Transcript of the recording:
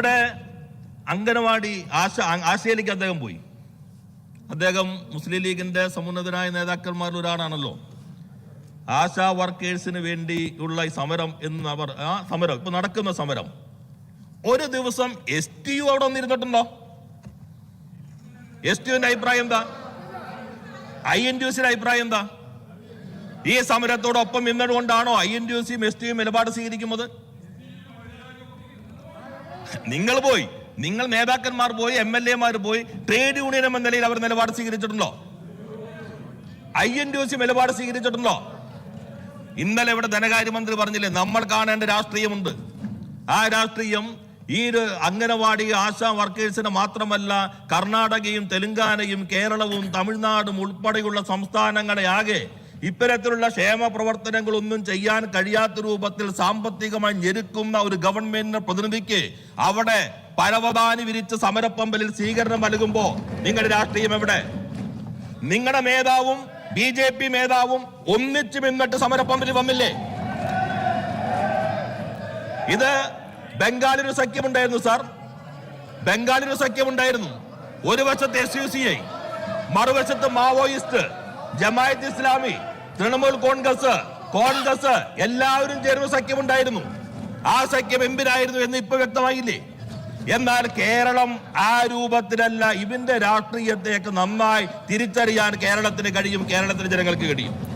ഇവിടെ അംഗനവാടി ആശ ആശയിലേക്ക് അദ്ദേഹം പോയി. അദ്ദേഹം മുസ്ലിം ലീഗിന്റെ സമുന്നതരായ നേതാക്കന്മാരിൽ ഒരാളാണല്ലോ. ആശാ വർക്കേഴ്സിന് വേണ്ടിയുള്ള ഈ സമരം എന്ന് അവർ ആ സമരം ഇപ്പൊ നടക്കുന്ന സമരം. ഒരു ദിവസം എസ് ടി യു അവിടെ വന്നിരുന്നിട്ടുണ്ടോ? എസ് ടി യുവിന്റെ അഭിപ്രായം എന്താ? ഐ എൻ ടി സിയുടെ അഭിപ്രായം എന്താ? ഈ സമരത്തോടൊപ്പം നിന്നതുകൊണ്ടാണോ ഐ എൻ ടി സിയും എസ് ടി യും നിലപാട് സ്വീകരിക്കുന്നത്? നിങ്ങൾ പോയി. നിങ്ങൾ നേതാക്കന്മാർ പോയി എം എൽ എമാർ പോയി ട്രേഡ് യൂണിയൻ എന്ന നിലയിൽ അവർ നിലപാട് സ്വീകരിച്ചിട്ടുണ്ടോ? ഐ എൻ ഡി സി നിലപാട് സ്വീകരിച്ചിട്ടുണ്ടോ? ഇന്നലെ ഇവിടെ ധനകാര്യമന്ത്രി പറഞ്ഞില്ലേ നമ്മൾ കാണേണ്ട രാഷ്ട്രീയമുണ്ട്. ആ രാഷ്ട്രീയം ഈ ഒരു അംഗനവാടി ആശാ വർക്കേഴ്സിന് മാത്രമല്ല കർണാടകയും തെലുങ്കാനയും കേരളവും തമിഴ്നാടും ഉൾപ്പെടെയുള്ള സംസ്ഥാനങ്ങളെ ആകെ ഇത്തരത്തിലുള്ള ക്ഷേമ പ്രവർത്തനങ്ങളൊന്നും ചെയ്യാൻ കഴിയാത്ത രൂപത്തിൽ സാമ്പത്തികമായി ഞെരുക്കുന്ന ഒരു ഗവൺമെന്റിന്റെ പ്രതിനിധിക്ക് അവിടെ പരവതാനി വിരിച്ച് സമരപ്പമ്പലിൽ സ്വീകരണം നൽകുമ്പോ നിങ്ങളുടെ രാഷ്ട്രീയം എവിടെ? നിങ്ങളുടെ നേതാവും ബി ജെ പി നേതാവും ഒന്നിച്ചു നിന്നിട്ട് സമരപ്പമ്പലിൽ വന്നില്ലേ? ഇത് ബംഗാളിനൊരു സഖ്യമുണ്ടായിരുന്നു സാർ. ബംഗാളിനൊരു സഖ്യമുണ്ടായിരുന്നു. ഒരു വശത്ത് എസ് യു സി ഐ മറുവശത്ത് മാവോയിസ്റ്റ് ജമായത്ത് ഇസ്ലാമി തൃണമൂൽ കോൺഗ്രസ് കോൺഗ്രസ് എല്ലാവരും ചേർന്ന് സഖ്യമുണ്ടായിരുന്നു. ആ സഖ്യം എമ്പിനായിരുന്നു എന്ന് ഇപ്പൊ വ്യക്തമായില്ലേ? എന്നാൽ കേരളം ആ രൂപത്തിലല്ല ഇവന്റെ രാഷ്ട്രീയത്തെയൊക്കെ നന്നായി തിരിച്ചറിയാൻ കേരളത്തിന് കഴിയും കേരളത്തിലെ ജനങ്ങൾക്ക് കഴിയും.